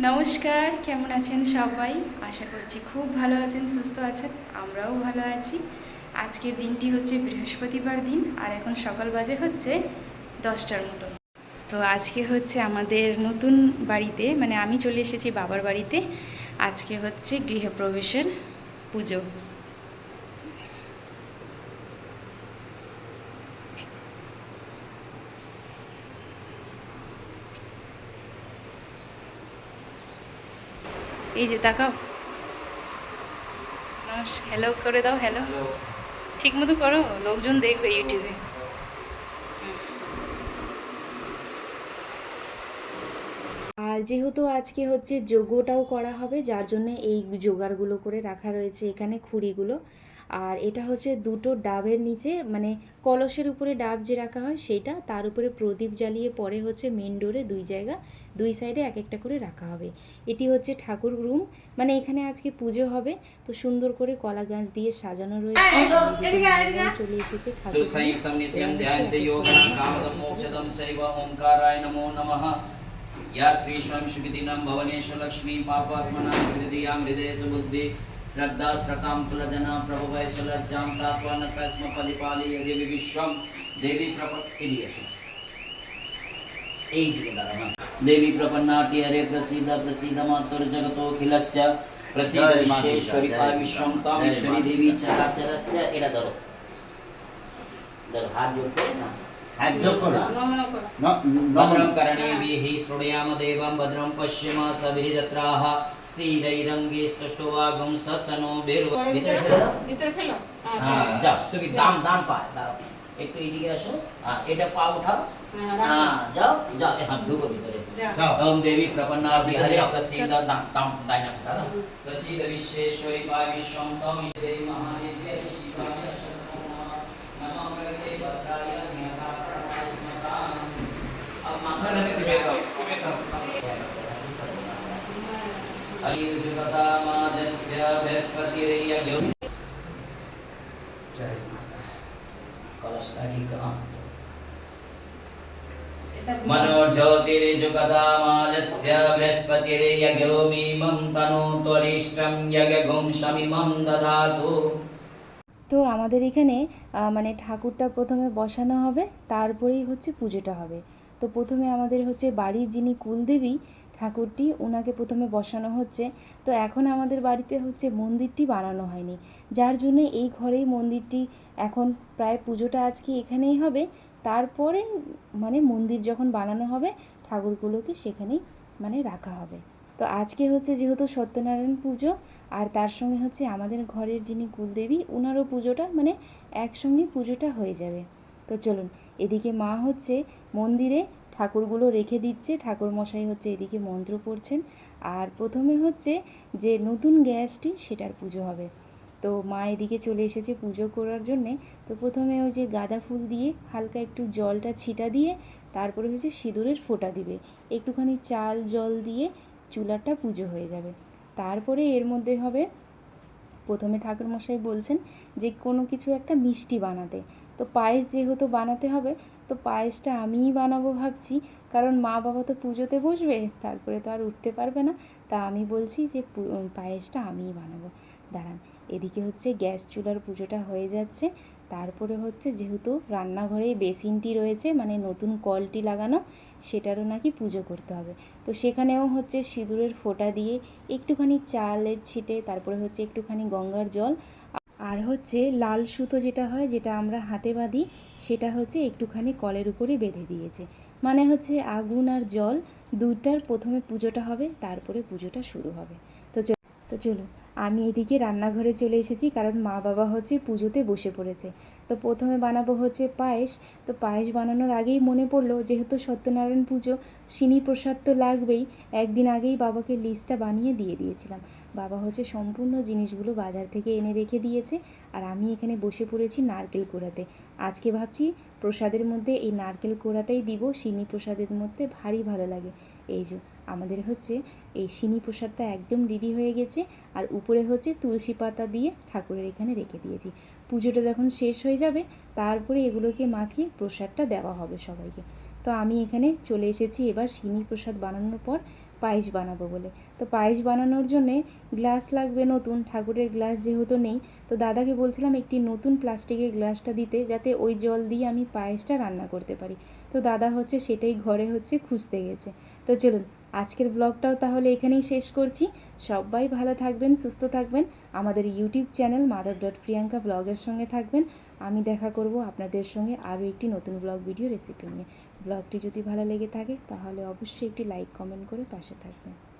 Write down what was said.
নমস্কার কেমন আছেন সবাই? আশা করছি খুব ভালো আছেন সুস্থ আছেন আমরাও ভালো আছি। আজকের দিনটি হচ্ছে বৃহস্পতিবার দিন, আর এখন সকাল বাজে হচ্ছে দশটার মতো। তো আজকে হচ্ছে আমাদের নতুন বাড়িতে মানে আমি চলে এসেছি বাবার বাড়িতে, আজকে হচ্ছে গৃহপ্রবেশের পুজো। এই যে তাকাও। হ্যালো করে দাও হ্যালো ঠিক মতো করো, লোকজন দেখবে ইউটিউবে। আর যেহেতু আজকে হচ্ছে যোগ্যটাও করা হবে, যার জন্য এই জোগাড়গুলো করে রাখা রয়েছে এখানে খুঁড়িগুলো। আর এটা হচ্ছে দুটো ডাবের নিচে মানে কলসের উপরে ডাব যে রাখা হয় সেটা তার উপরে প্রদীপ জ্বালিয়ে পরে হচ্ছে মেন ডোরে দুই জায়গা দুই সাইডে এক একটা করে রাখা হবে এটি হচ্ছে ঠাকুর রুম মানে এখানে আজকে পুজো হবে তো সুন্দর করে কলা গাছ দিয়ে সাজানো রয়েছে আর এদিকে মায়েরাও চলে এসেছে ঠাকুর room। संयुक्तं नित्यं এবং ध्यायन्ते হচ্ছে योगनं এখন कामदं मोक्षदं चैव ओङ्काराय नमो नमः या श्री स्वयं सुखितिनं भवनेषु लक्ष्मी पापात्मना हृदयां हृदये सुबुद्धि श्रद्धा श्रतां कुलजना प्रभवय सुलज्जां तात्वा न तस्म फलिपाली यदि विश्वं देवी प्रपत् इति यशो এই দিকে দাঁড়ানো দেবী প্রপন্নাটি হরে প্রসিদ্ধ প্রসিদ্ধ মাতুর্জগতোখিলস্য প্রসিদ্ধ জয় মা দুর্গা, বিশ্বেশ্বরী জয় পাবিশ্বং মা তাম দুর্গা, ঈশ্বরী জয় মা দেবী দুর্গা। চরাচরস্য এটা ধরো ধরো হাত জোড় করে না हाथ जो करो भद्रं कर्णे हि श्रुणयाम देवं भद्रं पश्यम सभिरिदत्राः स्थिरैरङ्गे स्तुष्टवागं सस्तनो बेरु ভিতর ফেলো ভিতর ফেলো হ্যাঁ যাও তুমি দাম দাম পা দাঁড়াও একটু এদিকে আসো এটা পা উঠাও হ্যাঁ যাও যাও হ্যাঁ ঢুকো ভিতরে ओम देवी प्रपन्ना बिहारी प्रसीद दाम दायना प्रसीद विश्वेश्वरी पाविश्वं तम देवी महादेवी शिवाय मनोज्योतिर्जुगदामाजस्य बृहस्पतिर्यज्ञोमिमं तनोत्वरिष्टं यज्ञगुं शमिमं ददातु তো আমাদের এখানে আহ, মানে ঠাকুরটা প্রথমে বসানো হবে তারপরেই হচ্ছে পুজোটা হবে তো প্রথমে আমাদের হচ্ছে বাড়ির যিনি কুলদেবী ঠাকুরটি ওনাকে প্রথমে বসানো হচ্ছে। তো এখন আমাদের বাড়িতে হচ্ছে মন্দিরটি বানানো হয়নি। যার জন্য এই ঘরেই মন্দিরটি এখন প্রায় পুজোটা আজকে এখানেই হবে। তারপরে মানে মন্দির যখন বানানো হবে, ঠাকুরগুলোকে সেখানেই মানে রাখা হবে। তো আজকে হচ্ছে যেহেতু সত্যনারায়ণ পুজো, আর তার সঙ্গে হচ্ছে আমাদের ঘরের যিনি কুলদেবী ওনারও পুজোটা মানে একসঙ্গে পুজোটা হয়ে যাবে। তো চলুন, এদিকে মা হচ্ছে মন্দিরে, ঠাকুরগুলো রেখে দিচ্ছে ঠাকুর মশাই হচ্ছে এদিকে মন্ত্র পড়ছেন। আর প্রথমে হচ্ছে যে নতুন গ্যাসটি সেটার পুজো হবে। তো মা এদিকে চলে এসেছে পুজো করার জন্যে। তো প্রথমে ওই যে গাঁদা ফুল দিয়ে হালকা একটু জলটা ছিটা দিয়ে তারপরে হচ্ছে সিঁদুরের ফোঁটা দিবে। একটুখানি চাল, জল দিয়ে চুলাটা পুজো হয়ে যাবে। তারপরে এর মধ্যে হবে, প্রথমে ঠাকুরমশাই বলছেন যে কোনো কিছু একটা মিষ্টি বানাতে। তো পায়েস যেহেতু বানাতে হবে, তো পায়েসটা আমিই বানাবো ভাবছি। কারণ মা বাবা তো পুজোতে বসবে, তারপরে তো আর উঠতে পারবে না। তা আমি বলছি যে পায়েসটা আমিই বানাবো। দাঁড়ান, এদিকে হচ্ছে গ্যাস চুলার পুজোটা হয়ে যাচ্ছে। তারপরে হচ্ছে যেহেতু রান্নাঘরে বেসিনটি রয়েছে মানে নতুন কলটি লাগানো, সেটারও নাকি পুজো করতে হবে। তো সেখানেও হচ্ছে সিঁদুরের ফোঁটা দিয়ে একটুখানি চালের ছিটে, তারপরে হচ্ছে একটুখানি গঙ্গার জল আর হচ্ছে লাল সুতো যেটা হয়, যেটা আমরা হাতে বাঁধি, সেটা হচ্ছে একটুখানি কলের উপরে বেঁধে দিয়েছে। মানে হচ্ছে আগুন আর জল দুইটার প্রথমে পুজোটা হবে, তারপরে পুজোটা শুরু হবে। তো তো চলো, আমি এদিকে রান্নাঘরে চলে এসেছি, কারণ মা বাবা হচ্ছে পুজোতে বসে পড়েছে। তো প্রথমে বানাবো হচ্ছে পায়েস। তো পায়েস বানানোর আগেই মনে পড়ল, যেহেতু সত্যনারায়ণ পুজো সিনি প্রসাদ তো লাগবেই, একদিন আগেই বাবাকে লিস্টটা বানিয়ে দিয়ে দিয়েছিলাম। বাবা হচ্ছে সম্পূর্ণ জিনিসগুলো বাজার থেকে এনে রেখে দিয়েছে আর আমি এখানে বসে পড়েছি নারকেল কোড়াতে। আজকে ভাবছি প্রসাদের মধ্যে এই নারকেল কোড়াটাই দিব সিনি প্রসাদের মধ্যে ভারী ভালো লাগে। এই যে, আমাদের হচ্ছে এই সিনি প্রসাদটা একদম রেডি হয়ে গেছে আর উপরে হচ্ছে তুলসী পাতা দিয়ে ঠাকুরের এখানে রেখে দিয়েছি। পুজোটা যখন শেষ হয়ে যাবে, তারপরে এগুলোকে মাখিয়ে প্রসাদটা দেওয়া হবে সবাইকে। তো আমি এখানে চলে এসেছি এবার সিনি প্রসাদ বানানোর পর পায়েস বানাবো বলে। তো পায়েস বানানোর জন্যে গ্লাস লাগবে নতুন, ঠাকুরের গ্লাস যেহেতু নেই, তো দাদাকে বলছিলাম একটি নতুন প্লাস্টিকের গ্লাসটা দিতে, যাতে ওই জল দিয়ে আমি পায়েসটা রান্না করতে পারি। তো দাদা হচ্ছে সেটাই ঘরে হচ্ছে খুঁজতে গেছে। তো চলুন, আজকের ব্লগটাও তাহলে এখানেই শেষ করছি। সবাই ভালো থাকবেন, সুস্থ থাকবেন। আমাদের YouTube channel mother dot Priyanka ব্লগের সঙ্গে থাকবেন। আমি দেখা করব আপনাদের সঙ্গে আরও একটি নতুন ব্লগ ভিডিও রেসিপি নিয়ে। ব্লগটি যদি ভালো লেগে থাকে, তাহলে অবশ্যই একটি লাইক, কমেন্ট করে পাশে থাকবেন